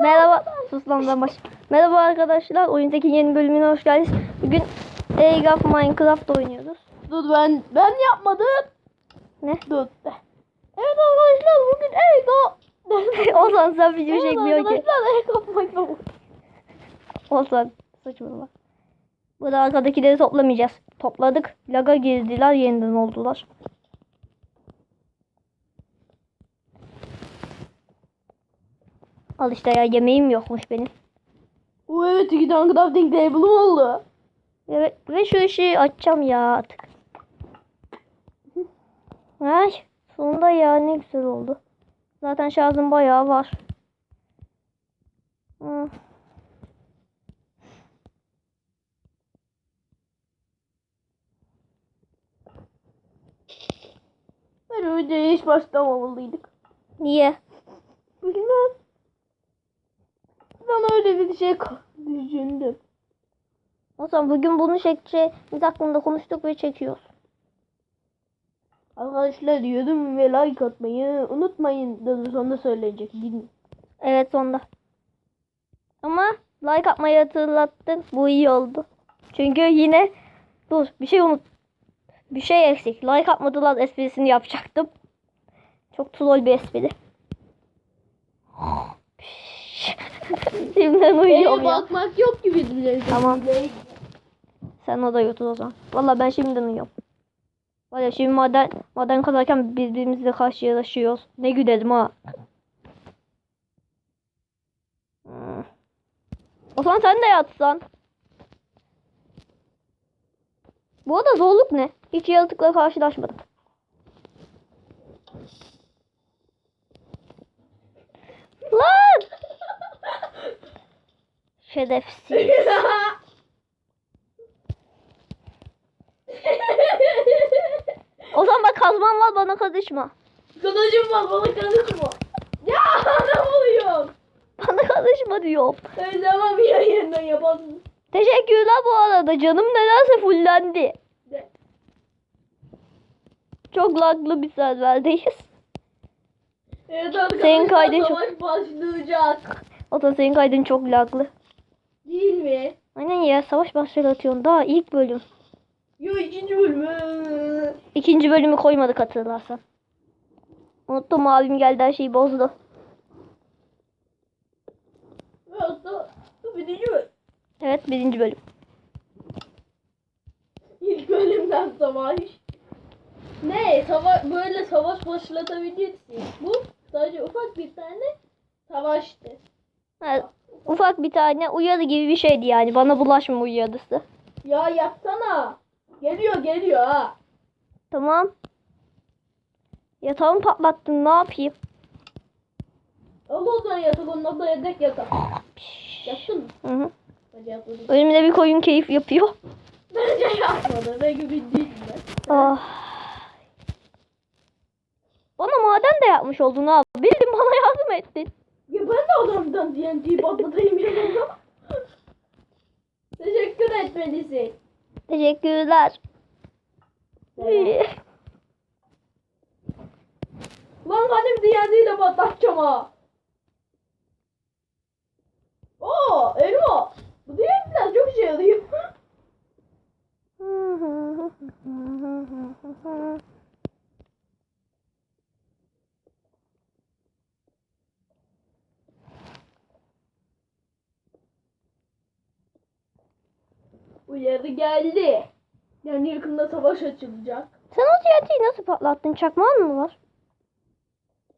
Merhaba. Sus lan ben baş. Merhaba arkadaşlar. Oyundaki yeni bölümüne hoş geldiniz. Bugün Age of Minecraft oynuyoruz. Dur ben ben yapmadım. Ne? Dur. Evet arkadaşlar bugün Ego. o zaman sen video Evet çekmiyor ki. arkadaşlar Ego Minecraft. O zaman saçmalama. Burada arkadakileri toplamayacağız. Topladık. Laga girdiler. Yeniden oldular. Al işte ya yemeğim yokmuş benim. Oo evet iki tane crafting table'ım oldu. Evet ve şu işi açacağım ya artık. Ay sonunda ya ne güzel oldu. Zaten şarjım bayağı var. Hı. Ben o videoya hiç başlamamalıydık. Niye? Bilmem. Ben öyle bir şey düşündüm. O zaman bugün bunu çekeceğimiz hakkında konuştuk ve çekiyoruz. Arkadaşlar yorum ve like atmayı unutmayın. Dur sonra söyleyecek. Din. Evet sonunda. Ama like atmayı hatırlattın. Bu iyi oldu. Çünkü yine dur bir şey unut. Bir şey eksik. Like atmadılar esprisini yapacaktım. Çok troll bir espri. Şimdiden uyuyorum ya. bakmak yok gibi birbirlerine. Tamam. Sen o da yut o zaman. Valla ben şimdiden uyuyorum. Var ya şimdi maden, maden kazarken birbirimizle karşılaşıyoruz. Ne gülerim ha. Hmm. O zaman sen de yatsan. Bu arada zorluk ne? Hiç yaratıkla karşılaşmadım. Lan! Şerefsiz. O zaman bak kazman var bana karışma. Kılıcım var bana karışma. Ya ne oluyor? Bana karışma diyorum. Ben tamam ya yeniden yapalım. Teşekkürler bu arada. Canım nedense fullendi. Çok laglı bir serverdeyiz. Evet arkadaşlar Senin kaydın çok- başlayacak. O da senin kaydın çok laglı. Değil mi? Aynen ya savaş başlatıyorsun daha ilk bölüm. Yo ikinci bölümü. İkinci bölümü koymadık hatırlarsan. Unuttum abim geldi her şeyi bozdu. Da bu birinci bölüm. Evet birinci bölüm. İlk bölümden savaş. Ne? Savaş böyle savaş başlatabilirsin. Bu sadece ufak bir tane savaştı. Ha, ufak bir tane uyarı gibi bir şeydi yani. Bana bulaşma uyarısı. Ya yapsana. Geliyor geliyor ha. Tamam. Yatağımı patlattın ne yapayım? Al o zaman yatak onun da yedek yatak. Yaptın mı? Hı hı. Bence yapmadım. Önümde bir koyun keyif yapıyor. Bence yapmadım. Ne gibi değil ben. Ah. Bana maden de yapmış oldun abi. Bildin bana yardım ettin. Ya ben de adamdan TNT patlatayım yanımda. Teşekkür etmelisin. Teşekkürler. Lan benim TNT ile patlatacağım ha. Oo elma. Bu TNT'ler çok işe yarıyor. Uyarı geldi. Yani yakında savaş açılacak. Sen o TNT'yi nasıl patlattın? Çakmağın mı var?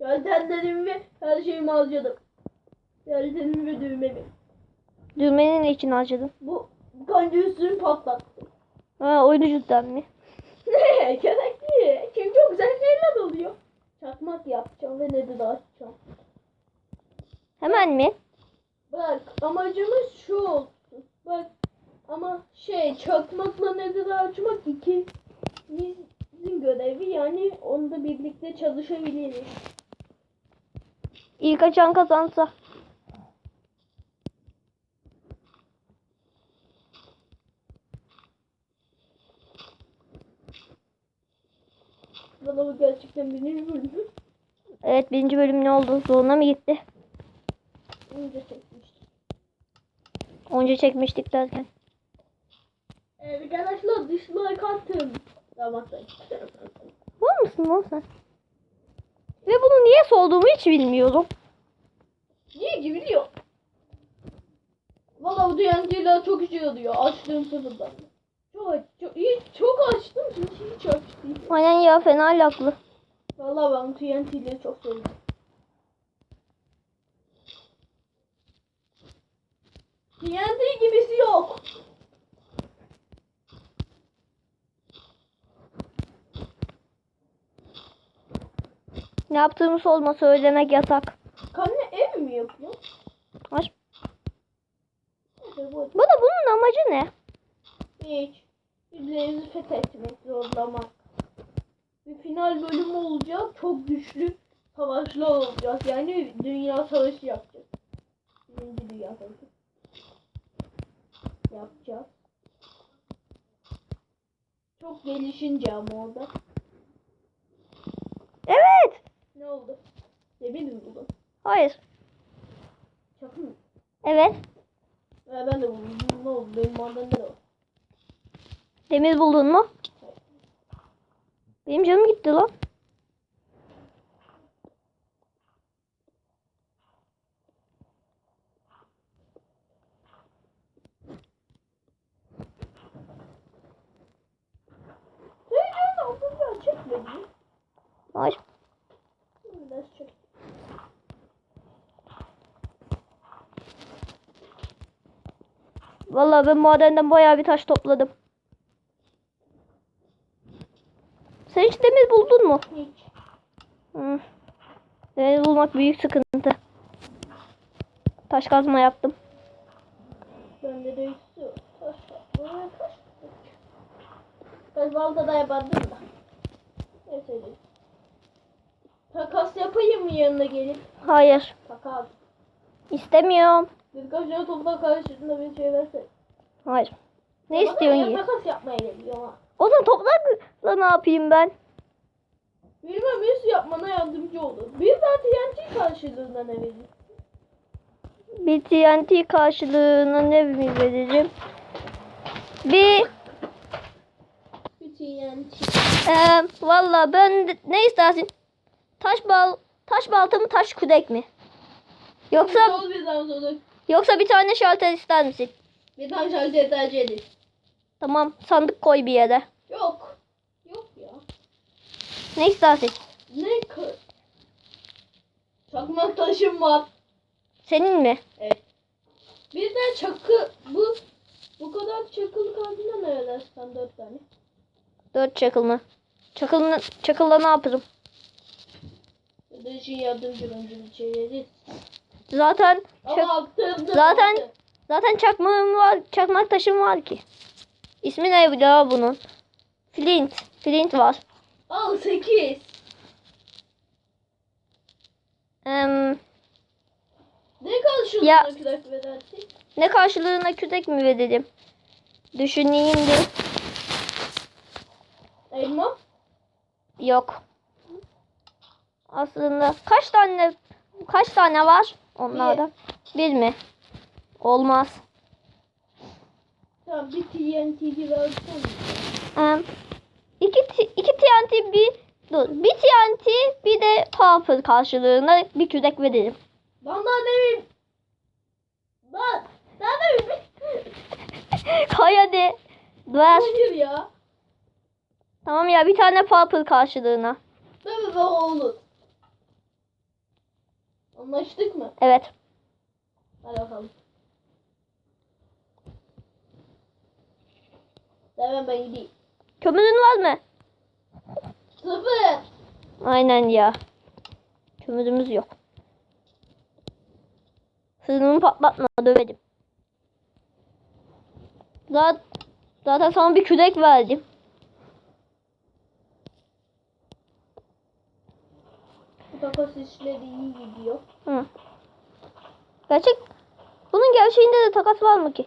Yeltenlerimi ve her şeyimi harcadım. Yeltenimi ve düğmemi. Düğmenin için harcadın. Bu kanca üstünü patlattım. Ha, oyunu cidden mi? Ne gerekli. Çünkü çok güzel şeyler oluyor. Çakmak yapacağım ve ne de açacağım. Hemen mi? Bak amacımız şu olsun. Bak ama şey çakmakla ne de açmak ikimizin görevi yani onda birlikte çalışabiliriz. İlk açan kazansa. Bana bu gerçekten birinci bölüm. Evet birinci bölüm ne oldu? Zoruna mı gitti? önce çekmiştik. Onca çekmiştik derken. Ee, arkadaşlar dislike attım. Damatlar. Var mısın lan sen? Ve bunu niye sorduğumu hiç bilmiyorum. Niye ki biliyor? Valla bu DNT'ler çok işe yarıyor. Açtığım sırada. Çok çok, iyi, çok açtım şimdi hiç aç değil. Aynen ya fena laklı. Valla ben TNT'leri çok seviyorum. TNT gibisi yok. Ne yaptığımı sorma söylemek yasak. Kanne ev mi yapıyor? Aç. Neyse, bu da bunun amacı ne? hiç. Birilerimizi fethetmek, zorlamak. Bir final bölümü olacak. Çok güçlü savaşlar olacak. Yani dünya savaşı yapacağız. Birinci dünya savaşı. Yapacağız. Çok gelişince ama orada. Evet. Ne oldu? Yemin mi buldun? Hayır. Çakı mı? Evet. Ee, ben de buldum. Ne oldu? Benim madende de var. Demir buldun mu? Benim canım gitti lan. Vallahi ben madenden bayağı bir taş topladım. Sen hiç demir buldun mu? Hiç. Hı. Demir bulmak büyük sıkıntı. Taş kazma yaptım. Bende de var. Buraya taş var. Taş balta da yapardım da. Neyse. öyle. Takas yapayım mı yanına gelip? Hayır. Takas. İstemiyorum. Birkaç tane toprak karşılığında bir şey verse. Hayır. Ne Bana istiyorsun ki? Takas yapmaya geliyor ama. O zaman toprakla ne yapayım ben? Bilmem üst yapmana yardımcı olur. Bir daha TNT karşılığında ne verir? Bir TNT karşılığına ne mi vereceğim? Bir Bir TNT. Ee, valla ben de- ne istersin? Taş bal taş balta mı taş kürek mi? Yoksa Sol bir daha sonra. Yoksa bir tane şalter ister misin? Bir tane şalter tercih edin. Tamam sandık koy bir yere. Yok. Yok ya. Ne istersin? Ne. Çakmak taşım var. Senin mi? Evet. Bir de çakı bu bu kadar çakıl kaldığında ne edersen dört tane. Dört çakıl mı? Çakılla, çakılla ne yaparım? İçin yardımcı şey yeriz. Zaten çak- Zaten- zaten çakmağım var, çakmak taşım var ki. İsmi ne daha bunun? Flint. Flint var. Al sekiz. Em, Ne karşılığında Ya- kürek verersin? ne karşılığına kürek mi verelim? Düşüneyim bir. Elma. Yok. Aslında kaç tane kaç tane var onlarda? Bir mi? Olmaz. Tamam bir TNT gibi alsana. İki, iki TNT bir dur. Bir TNT bir de Puffer karşılığında bir kürek verelim. Ben daha demin. Ben. Daha demin. Koy hadi. Ver. Hayır ya. Tamam ya bir tane Puffer karşılığına. Ben olur. Anlaştık mı? Evet. Hadi bakalım. Hemen ben gideyim. Kömürün var mı? Sıfır. Aynen ya. Kömürümüz yok. Sırrımı patlatma döverim. Zaten, zaten sana bir kürek verdim. Takas işleri iyi gidiyor. Hı. Gerçek bunun gerçeğinde de takas var mı ki?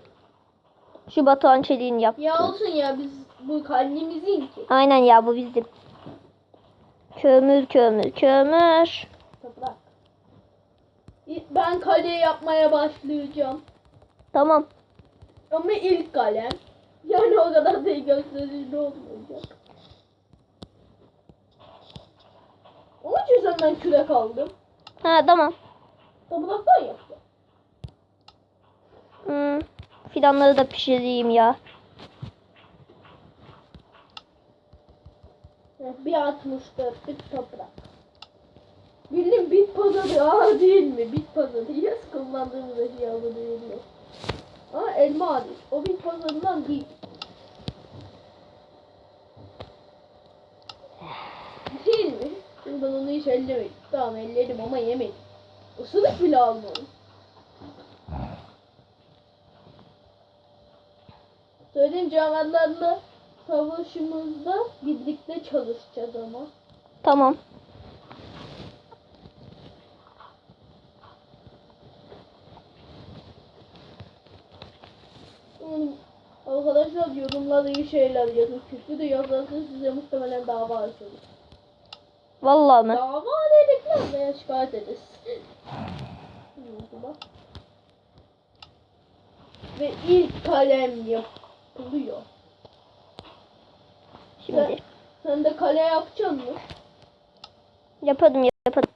Şu Batuhan Çelik'in yap. Ya olsun ya biz bu kalbimizin ki. Aynen ya bu bizim. Kömür kömür kömür. Toprak. Ben kale yapmaya başlayacağım. Tamam. Ama ilk kalem. Yani o kadar da gösterişli olmayacak. Onun senden kürek aldım. Ha tamam. Tabulaktan yaptım. Hmm, fidanları da pişireyim ya. Bir 64'lük toprak. Bildim bit pazarı aa değil mi? Bit pazarı yes kullandığımız eşya bu değil mi? Ama elma adet. O bit pazarından. Değil mi? Şimdi ben onu hiç ellemedim. Tamam elledim ama yemedim. Isırık bile almadım. Söylediğim canavarlarla savaşımızda birlikte çalışacağız ama. Tamam. Arkadaşlar yorumlarda iyi şeyler yazın. Küfür de yazarsanız size muhtemelen dava açarız. Vallahi mi? Dava dedikler veya şikayet ederiz. Ve ilk kalem yapılıyor. Şimdi Sen de kale yapacaksın mı? yapadım yapadım.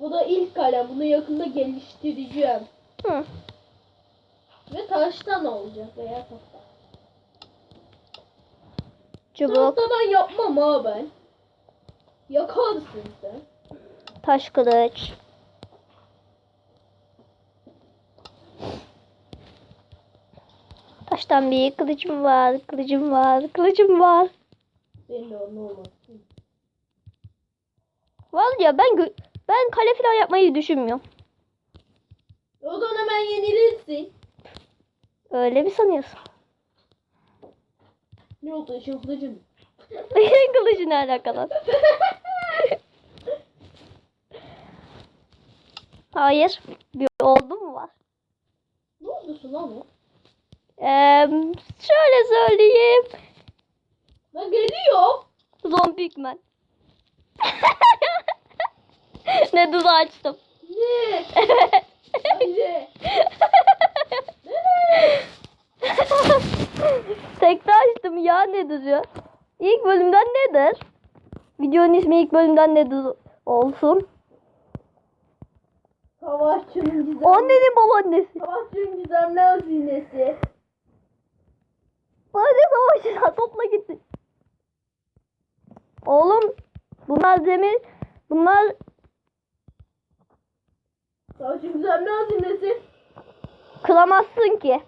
Bu da ilk kalem. Bunu yakında geliştireceğim. Hı. Ve taştan olacak veya tahta. Çubuk, Tahtadan yapmam ha ben. Yakarsın sen. taş kılıç. Taştan bir kılıcım var, kılıcım var, kılıcım var. Senin de onun olmaz. Vallahi ya ben ben kale falan yapmayı düşünmüyorum. O zaman hemen yenilirsin. Öyle mi sanıyorsun? Ne oldu işin kılıcın? Benim kılıcı ne alakalı? Hayır. Bir oldu mu var? ne oldu lan o? Ee, şöyle söyleyeyim. Ben geliyor. Zombikmen. ne duzu açtım. Ne? Evet. Hayır. Tekte açtım ya ne duzu. İlk bölümden nedir? Videonun ismi ilk bölümden nedir olsun. Savaşçının gizemli. Annenin babaannesi. Savaşçının gizemli hazinesi. Hadi savaşına topla gitsin. Oğlum bunlar demir bunlar Savaşçının gizemli hazinesi. kıramazsın ki.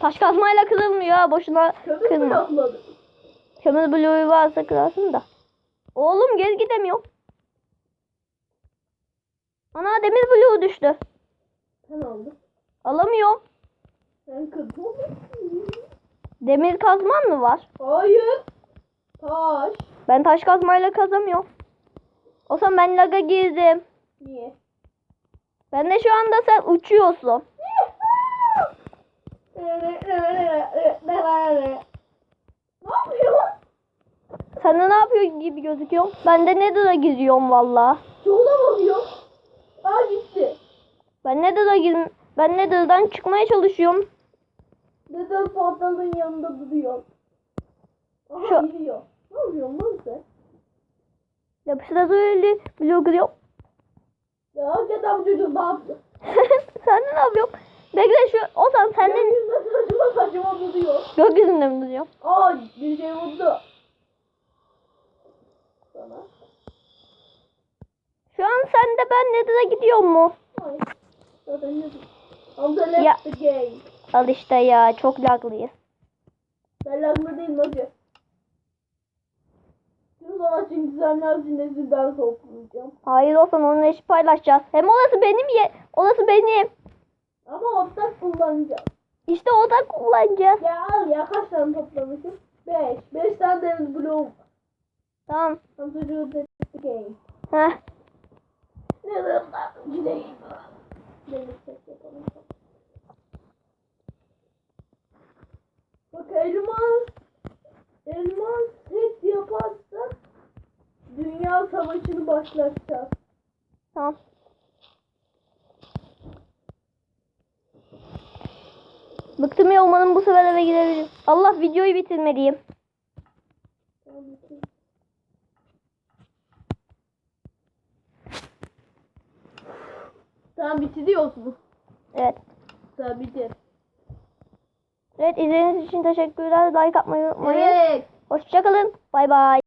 Taş kazmayla kırılmıyor ha boşuna Kömür mü kırma. Kömür bloğu varsa kırarsın da. Oğlum geri gidemiyorum. Ana demir bloğu düştü. Sen aldın. Alamıyorum. Sen kırdın. Demir kazman mı var? Hayır. Taş. Ben taş kazmayla kazamıyorum. O zaman ben laga girdim. Niye? Ben de şu anda sen uçuyorsun. ne yapıyor? Sen de ne yapıyor gibi gözüküyor? Ben de Nether'a gidiyorum valla. Çoğuna bakıyor. Aa gitti. Ben Nether'a gir ben Nether'dan çıkmaya çalışıyorum. Neden portalın yanında duruyor? Aha Şu- gidiyor. Ne yapıyorsun lan sen? Yapıştırda öyle blok kırıyorum. Ya hakikaten çocuk ne yaptı? sen ne yapıyorsun? Bekle şu o zaman senden Gökyüzünde saçma saçma duruyor. gökyüzünde mi duruyor? Aa bir şey vurdu. Sana. Şu an sen de ben Nether'a gidiyor mu? Hayır. Ya. Al işte ya çok laglıyız. Ben laglı değilim hacı. Gizemli hazinesini ben toplayacağım. Hayır olsan onunla iş paylaşacağız. Hem orası benim ye orası benim. Ama ortak kullanacağım. İşte o da kullanacağız. Ya al ya kaç tane toplamışım? 5. 5 tane demir bloğum. Tamam. Heh. Bak elmas. Elmas hep yaparsa dünya savaşını başlatacağız. Tamam. Bıktım ya umarım bu sefer eve gidebilirim. Allah videoyu bitirmeliyim. Tamam, bitir. Tamam bitiriyoruz mu? Evet. Tamam bitir. Evet izlediğiniz için teşekkürler. Like atmayı unutmayın. Evet. Hoşçakalın. Bay bay.